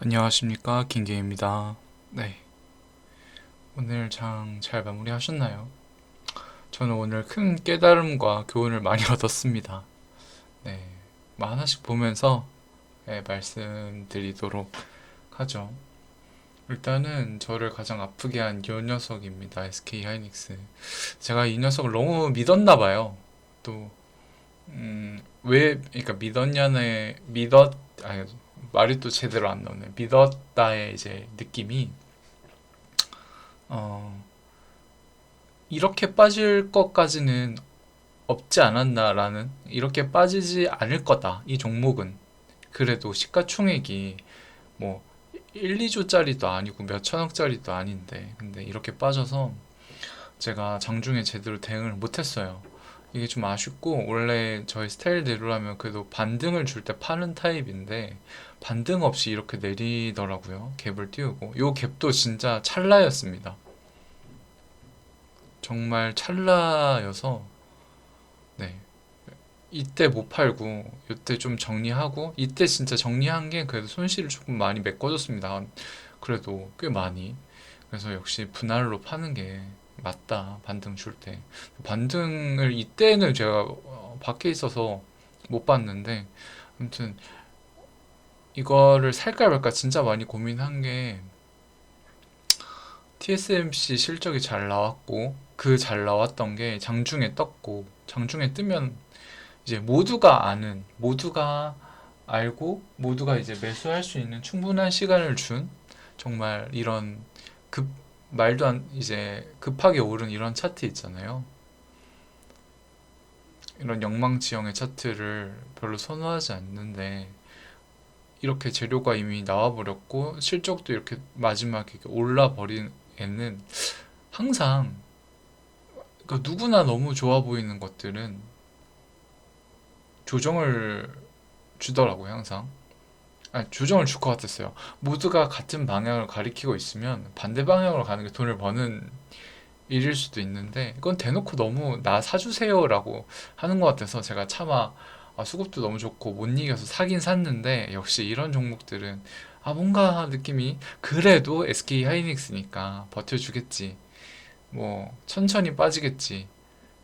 안녕하십니까 김계입니다. 네 오늘 장 잘 마무리하셨나요? 저는 오늘 큰 깨달음과 교훈을 많이 얻었습니다. 네, 뭐 하나씩 보면서 네, 말씀드리도록 하죠. 일단은 저를 가장 아프게 한이 녀석입니다. SK 하이닉스. 제가 이 녀석을 너무 믿었나 봐요. 또, 음, 왜, 그러니까 믿었냐네, 믿었, 아니, 말이 또 제대로 안 나오네. 믿었다의 이제 느낌이, 어, 이렇게 빠질 것까지는 없지 않았나라는, 이렇게 빠지지 않을 거다. 이 종목은. 그래도 시가총액이 뭐, 1, 2조짜리도 아니고 몇 천억짜리도 아닌데 근데 이렇게 빠져서 제가 장중에 제대로 대응을 못했어요. 이게 좀 아쉽고 원래 저희 스타일대로라면 그래도 반등을 줄 때 파는 타입인데 반등 없이 이렇게 내리더라고요. 갭을 띄우고 요 갭도 진짜 찰나였습니다. 정말 찰나여서 네. 이때 못 팔고 이때 좀 정리하고 이때 진짜 정리한 게 그래도 손실을 조금 많이 메꿔줬습니다. 그래도 꽤 많이. 그래서 역시 분할로 파는 게 맞다. 반등 줄 때. 반등을 이때는 제가 어, 밖에 있어서 못 봤는데 아무튼 이거를 살까 말까 진짜 많이 고민한 게 TSMC 실적이 잘 나왔고 그 잘 나왔던 게 장중에 떴고 장중에 뜨면 이제 모두가 아는, 모두가 알고, 모두가 이제 매수할 수 있는 충분한 시간을 준 정말 이런 급, 말도 안, 이제 급하게 오른 이런 차트 있잖아요. 이런 영망지형의 차트를 별로 선호하지 않는데, 이렇게 재료가 이미 나와버렸고, 실적도 이렇게 마지막에 올라버린 애는 항상, 그 누구나 너무 좋아 보이는 것들은 조정을 주더라고요, 항상. 아니, 조정을 줄 것 같았어요. 모두가 같은 방향을 가리키고 있으면 반대 방향으로 가는 게 돈을 버는 일일 수도 있는데, 이건 대놓고 너무 나 사주세요라고 하는 것 같아서 제가 차마 아, 수급도 너무 좋고 못 이겨서 사긴 샀는데, 역시 이런 종목들은 아, 뭔가 느낌이 그래도 SK 하이닉스니까 버텨주겠지. 뭐, 천천히 빠지겠지.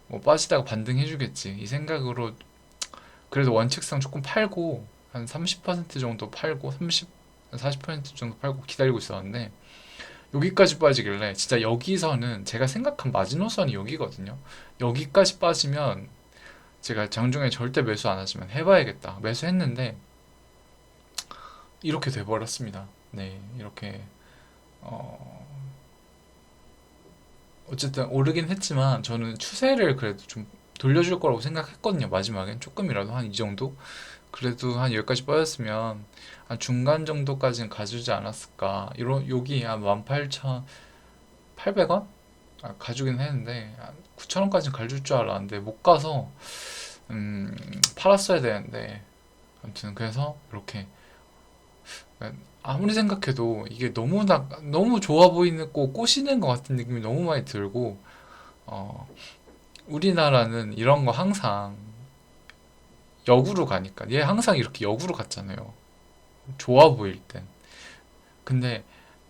뭐, 빠지다가 반등해주겠지. 이 생각으로 그래도 원칙상 조금 팔고 한 30% 정도 팔고 30, 40% 정도 팔고 기다리고 있었는데 여기까지 빠지길래 진짜 여기서는 제가 생각한 마지노선이 여기거든요. 여기까지 빠지면 제가 장중에 절대 매수 안 하지만 해봐야겠다. 매수했는데 이렇게 돼버렸습니다. 네, 이렇게 어 어쨌든 오르긴 했지만 저는 추세를 그래도 좀 돌려줄 거라고 생각했거든요. 마지막엔 조금이라도 한 이 정도? 그래도 한 여기까지 빠졌으면 한 중간 정도까지는 가주지 않았을까. 이런 여기 한 18,800원? 아, 가주긴 했는데 9,000원까지는 가줄 줄 알았는데 못 가서 음, 팔았어야 되는데 아무튼 그래서 이렇게 아무리 생각해도 이게 너무 나, 너무 좋아 보이는 고 꼬시는 것 같은 느낌이 너무 많이 들고 어, 우리나라는 이런 거 항상 역으로 가니까 얘 항상 이렇게 역으로 갔잖아요. 좋아 보일 땐. 근데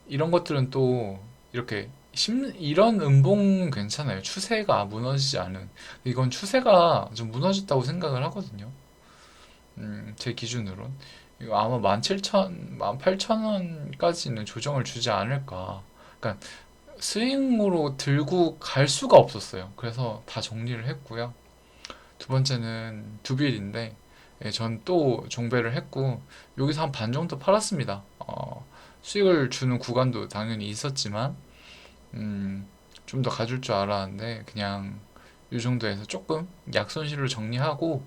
이런 것들은 또 이렇게 심, 이런 음봉 괜찮아요. 추세가 무너지지 않은. 이건 추세가 좀 무너졌다고 생각을 하거든요. 음, 제 기준으론. 이거 아마 17,000, 18,000원까지는 조정을 주지 않을까. 그러니까 스윙으로 들고 갈 수가 없었어요. 그래서 다 정리를 했고요. 두 번째는 두빌인데 예, 전 또 종배를 했고 여기서 한 반 정도 팔았습니다. 어, 수익을 주는 구간도 당연히 있었지만 음, 좀 더 가줄 줄 알았는데 그냥 이 정도에서 조금 약손실을 정리하고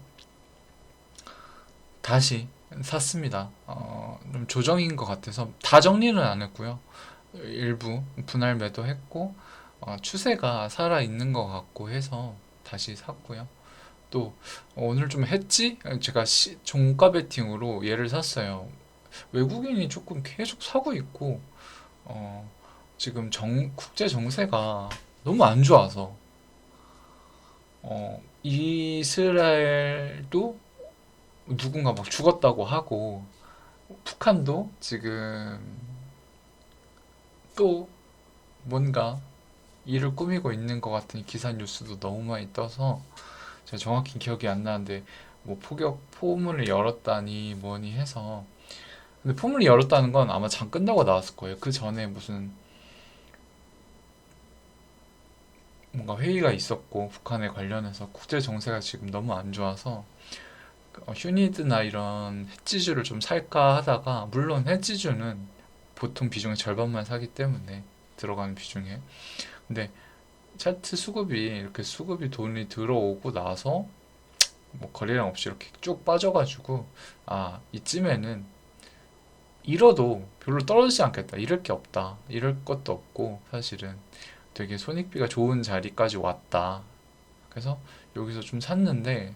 다시 샀습니다. 어, 좀 조정인 것 같아서 다 정리는 안 했고요. 일부 분할 매도했고 어, 추세가 살아 있는 것 같고 해서 다시 샀고요. 또 오늘 좀 했지? 제가 시, 종가 베팅으로 얘를 샀어요. 외국인이 조금 계속 사고 있고 어, 지금 정, 국제 정세가 너무 안 좋아서 어, 이스라엘도 누군가 막 죽었다고 하고 북한도 지금 또 뭔가 일을 꾸미고 있는 것 같은 기사 뉴스도 너무 많이 떠서 제가 정확히 기억이 안 나는데 뭐 포격 포문을 열었다니 뭐니 해서 근데 포문을 열었다는 건 아마 장 끝나고 나왔을 거예요. 그 전에 무슨 뭔가 회의가 있었고 북한에 관련해서 국제 정세가 지금 너무 안 좋아서 어, 휴니드나 이런 해지주를 좀 살까 하다가 물론 해지주는 보통 비중의 절반만 사기 때문에 들어가는 비중에 근데 차트 수급이 이렇게 수급이 돈이 들어오고 나서 뭐 거래량 없이 이렇게 쭉 빠져가지고 아 이쯤에는 잃어도 별로 떨어지지 않겠다. 잃을 게 없다. 잃을 것도 없고 사실은 되게 손익비가 좋은 자리까지 왔다. 그래서 여기서 좀 샀는데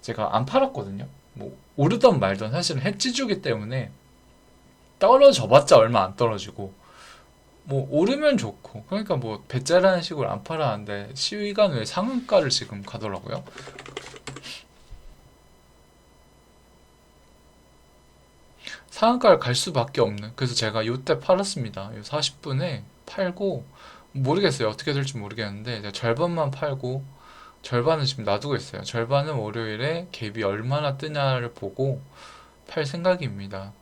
제가 안 팔았거든요. 뭐 오르던 말던 사실은 해지주기 때문에 떨어져 봤자 얼마 안 떨어지고 뭐 오르면 좋고 그러니까 뭐 배짜라는 식으로 안 팔았는데 시위관 외 상한가를 지금 가더라고요. 상한가를 갈 수밖에 없는 그래서 제가 요때 팔았습니다. 요 40분에 팔고 모르겠어요. 어떻게 될지 모르겠는데 절반만 팔고 절반은 지금 놔두고 있어요. 절반은 월요일에 갭이 얼마나 뜨냐를 보고 팔 생각입니다.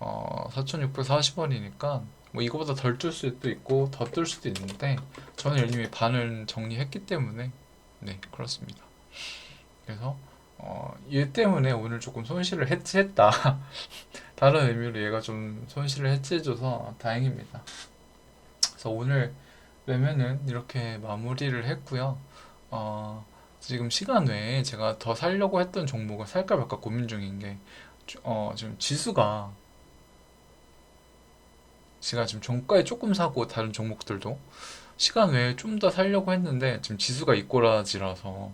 어, 4,640원이니까 뭐 이거보다 덜 뜰 수도 있고 더 뜰 수도 있는데 저는 이미 반을 정리했기 때문에 네 그렇습니다 그래서 어, 얘 때문에 오늘 조금 손실을 해지했다 다른 의미로 얘가 좀 손실을 해지해줘서 다행입니다. 그래서 오늘 매매는 이렇게 마무리를 했고요. 어, 지금 시간 외에 제가 더 살려고 했던 종목을 살까 말까 고민 중인 게, 어, 지금 지수가, 제가 지금 종가에 조금 사고 다른 종목들도 시간 외에 좀 더 살려고 했는데, 지금 지수가 이꼬라지라서,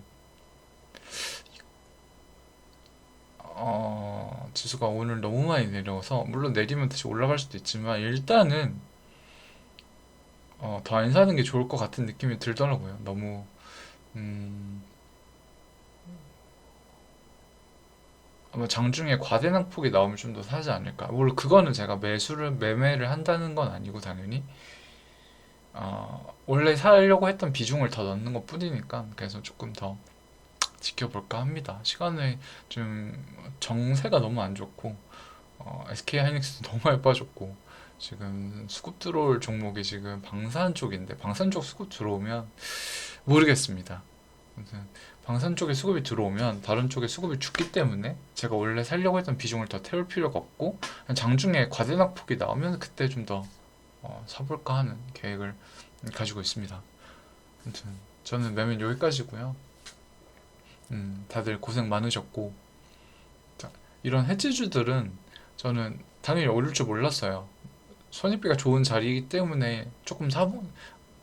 어, 지수가 오늘 너무 많이 내려서 물론 내리면 다시 올라갈 수도 있지만 일단은 어, 더 안 사는 게 좋을 것 같은 느낌이 들더라고요. 너무 음, 아마 장중에 과대낭 폭이 나오면 좀 더 사지 않을까. 물론 그거는 제가 매수를 매매를 한다는 건 아니고 당연히 어, 원래 사려고 했던 비중을 더 넣는 것 뿐이니까 그래서 조금 더 지켜볼까 합니다. 시간에 좀 정세가 너무 안 좋고 어, SK 하이닉스도 너무 빠졌고 지금 수급 들어올 종목이 지금 방산 쪽인데 방산 쪽 수급 들어오면 모르겠습니다. 아무튼 방산 쪽에 수급이 들어오면 다른 쪽에 수급이 죽기 때문에 제가 원래 살려고 했던 비중을 더 태울 필요가 없고 장중에 과대낙폭이 나오면 그때 좀더 어, 사볼까 하는 계획을 가지고 있습니다. 아무튼 저는 매면 여기까지고요. 음, 다들 고생 많으셨고, 자, 이런 해지주들은 저는 당연히 오를 줄 몰랐어요. 손익비가 좋은 자리이기 때문에 조금 사,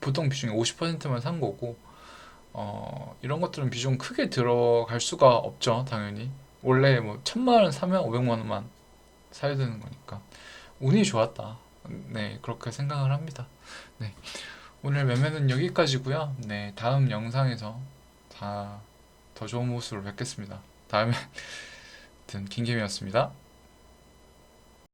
보통 비중이 50%만 산 거고, 어, 이런 것들은 비중 크게 들어갈 수가 없죠, 당연히. 원래 뭐, 천만 원 사면 500만 원만 사야 되는 거니까. 운이 좋았다. 네, 그렇게 생각을 합니다. 네. 오늘 매매는 여기까지고요. 네, 다음 영상에서 다 더 좋은 모습으로 뵙겠습니다. 다음에 김김이었습니다.